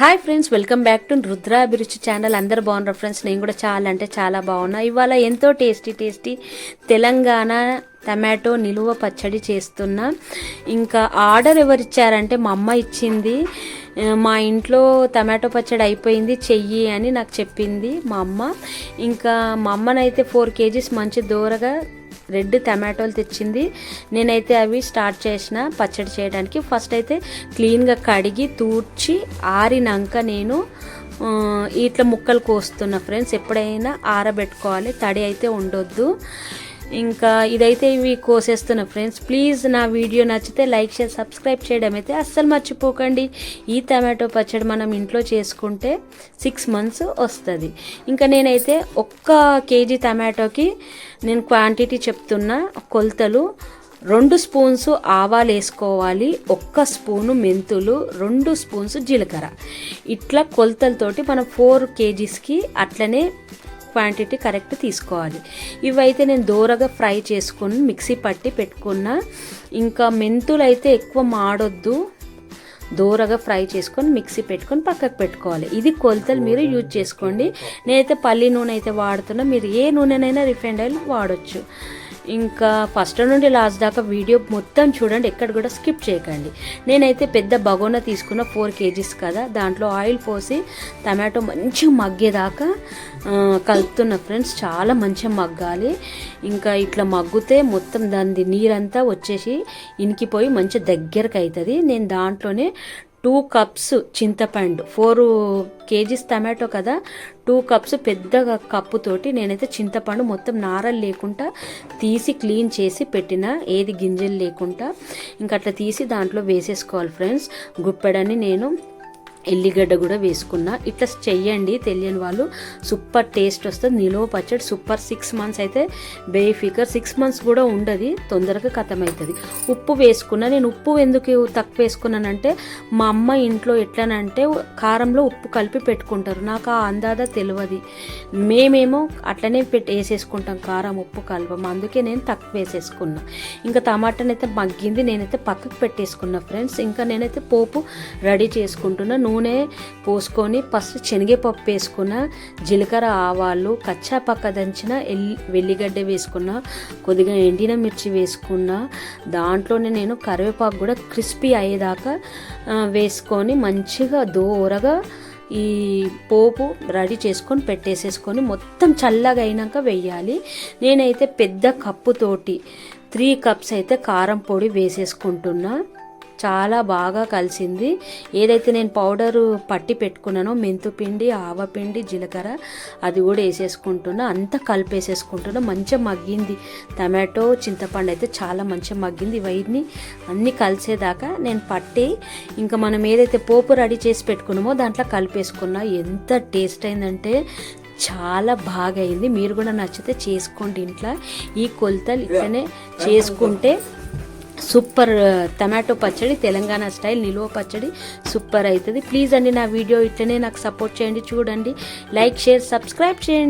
Hi friends welcome back to Rudra Abhiruchi channel అందరు బాగున్నారు friends నేను కూడా చాలా అంటే చాలా బాగున్నా. ఇవాళ ఎంతో టేస్టీ టేస్టీ తెలంగాణ టమాటో నిలువ పచ్చడి చేస్తున్నా. ఇంకా ఆర్డర్ ఎవరు ఇచ్చారంటే మా అమ్మ ఇచ్చింది. మా ఇంట్లో టమాటో పచ్చడి అయిపోయింది చెయ్యి అని నాకు చెప్పింది మా అమ్మ. ఇంకా మా అమ్మనైతే ఫోర్ కేజీస్ మంచి దూరగా రెడ్ టమాటోలు తెచ్చింది. నేనైతే అవి స్టార్ట్ చేసిన పచ్చడి చేయడానికి. ఫస్ట్ అయితే క్లీన్గా కడిగి తూర్చి ఆరినాక నేను ఇట్లా ముక్కలు కోస్తున్నా ఫ్రెండ్స్ ఎప్పుడైనా ఆరబెట్టుకోవాలి తడి అయితే ఉండొద్దు. ఇంకా ఇదైతే ఇవి కోసేస్తున్నా ఫ్రెండ్స్ ప్లీజ్ నా వీడియో నచ్చితే లైక్ చేసి సబ్స్క్రైబ్ చేయడం అయితే అస్సలు మర్చిపోకండి. ఈ టమాటో పచ్చడి మనం ఇంట్లో చేసుకుంటే సిక్స్ మంత్స్ వస్తుంది. ఇంకా నేనైతే ఒక్క కేజీ టమాటోకి నేను క్వాంటిటీ చెప్తున్నా కొలతలు రెండు స్పూన్స్ ఆవాలు వేసుకోవాలి ఒక్క స్పూను మెంతులు రెండు స్పూన్స్ జీలకర్ర. ఇట్లా కొలతలతోటి మనం ఫోర్ కేజీస్కి అట్లనే క్వాంటిటీ కరెక్ట్ తీసుకోవాలి. ఇవైతే నేను దూరగా ఫ్రై చేసుకుని మిక్సీ పట్టి పెట్టుకున్న. ఇంకా మెంతులు అయితే ఎక్కువ మాడొద్దు. దూరగా ఫ్రై చేసుకొని మిక్సీ పెట్టుకొని పక్కకు పెట్టుకోవాలి. ఇది కొలతలు మీరు యూజ్ చేసుకోండి. నేనైతే పల్లి నూనె అయితే వాడుతున్నా. మీరు ఏ నూనెనైనా రిఫైండ్ ఆయిల్ వాడొచ్చు. ఇంకా ఫస్ట్ నుండి లాస్ట్ దాకా వీడియో మొత్తం చూడండి ఎక్కడ కూడా స్కిప్ చేయకండి. నేనైతే పెద్ద బగోనా తీసుకున్న ఫోర్ కేజీస్ కదా దాంట్లో ఆయిల్ పోసి టమాటో మంచిగా మగ్గేదాకా కలుతున్న కలుపుతున్న ఫ్రెండ్స్ చాలా మంచిగా మగ్గాలి. ఇంకా ఇట్లా మగ్గితే మొత్తం దాని నీరంతా వచ్చేసి ఇనికిపోయి మంచి దగ్గరకు అవుతుంది నేను దాంట్లోనే టూ కప్స్ చింతపండు. ఫోర్ కేజీస్ టమాటో కదా. టూ కప్స్ పెద్ద కప్పుతోటి నేనైతే చింతపండు మొత్తం నారలు లేకుండా తీసి క్లీన్ చేసి పెట్టిన. ఏది గింజలు లేకుండా. ఇంకా అట్లా తీసి దాంట్లో వేసేసుకోవాలి ఫ్రెండ్స్. గుప్పెడని నేను ఎల్లిగడ్డ కూడా వేసుకున్నా. ఇట్లా చెయ్యండి తెలియని వాళ్ళు. సూపర్ టేస్ట్ వస్తుంది. నిలువ పచ్చడి సూపర్ సిక్స్ మంత్స్ అయితే బేఫికర్ సిక్స్ మంత్స్ కూడా ఉండదు. తొందరగా ఖతమవుతుంది ఉప్పు వేసుకున్నా. నేను ఉప్పు ఎందుకు తక్కువ వేసుకున్నానంటే మా అమ్మ ఇంట్లో ఎట్లనంటే కారంలో ఉప్పు కలిపి పెట్టుకుంటారు. నాకు ఆ అందాద తెలియదు మేమేమో అట్లనే పెట్టి వేసేసుకుంటాం కారం ఉప్పు కలపం. అందుకే నేను తక్కువ వేసేసుకున్నా. ఇంకా టమాటాని అయితే మగ్గింది. నేనైతే పక్కకు పెట్టేసుకున్నా ఫ్రెండ్స్. ఇంకా నేనైతే పోపు రెడీ చేసుకుంటున్నా. నూనె పోసుకొని ఫస్ట్ శనగపప్పు వేసుకున్న జీలకర్ర ఆవాలు కచ్చా పక్క దంచిన ఎల్లి వెల్లిగడ్డ వేసుకున్న కొద్దిగా ఎండిన మిర్చి వేసుకున్న దాంట్లోనే నేను కరివేపాకు కూడా క్రిస్పీ అయ్యేదాకా వేసుకొని మంచిగా దోరగా ఈ పోపు రెడీ చేసుకొని పెట్టేసేసుకొని మొత్తం చల్లగా అయినాక వెయ్యాలి నేనైతే పెద్ద కప్పుతోటి త్రీ కప్స్ అయితే కారం పొడి వేసేసుకుంటున్నా. చాలా బాగా కలిసింది. ఏదైతే నేను పౌడరు పట్టి పెట్టుకున్నానో మెంతు పిండి ఆవపిండి జీలకర్ర అది కూడా వేసేసుకుంటున్నా. అంతా కలిపేసేసుకుంటున్నా. మంచిగా మగ్గింది. టమాటో చింతపండు అయితే చాలా మంచిగా మగ్గింది. ఇవన్నీ అన్నీ కలిసేదాకా నేను పట్టి ఇంకా మనం ఏదైతే పోపు రెడీ చేసి పెట్టుకున్నామో దాంట్లో కలిపేసుకున్నా. ఎంత టేస్ట్ అయిందంటే చాలా బాగా అయింది. మీరు కూడా నచ్చితే చేసుకోండి ఇంట్లో. ఈ కొలతలు ఇట్లనే చేసుకుంటే సూపర్ టమాటో పచ్చడి తెలంగాణ స్టైల్ నిలువ పచ్చడి సూపర్ అవుతుంది. ప్లీజ్ అండి నా వీడియో ఇట్లనే నాకు సపోర్ట్ చేయండి చూడండి. లైక్ షేర్ సబ్స్క్రైబ్ చేయండి.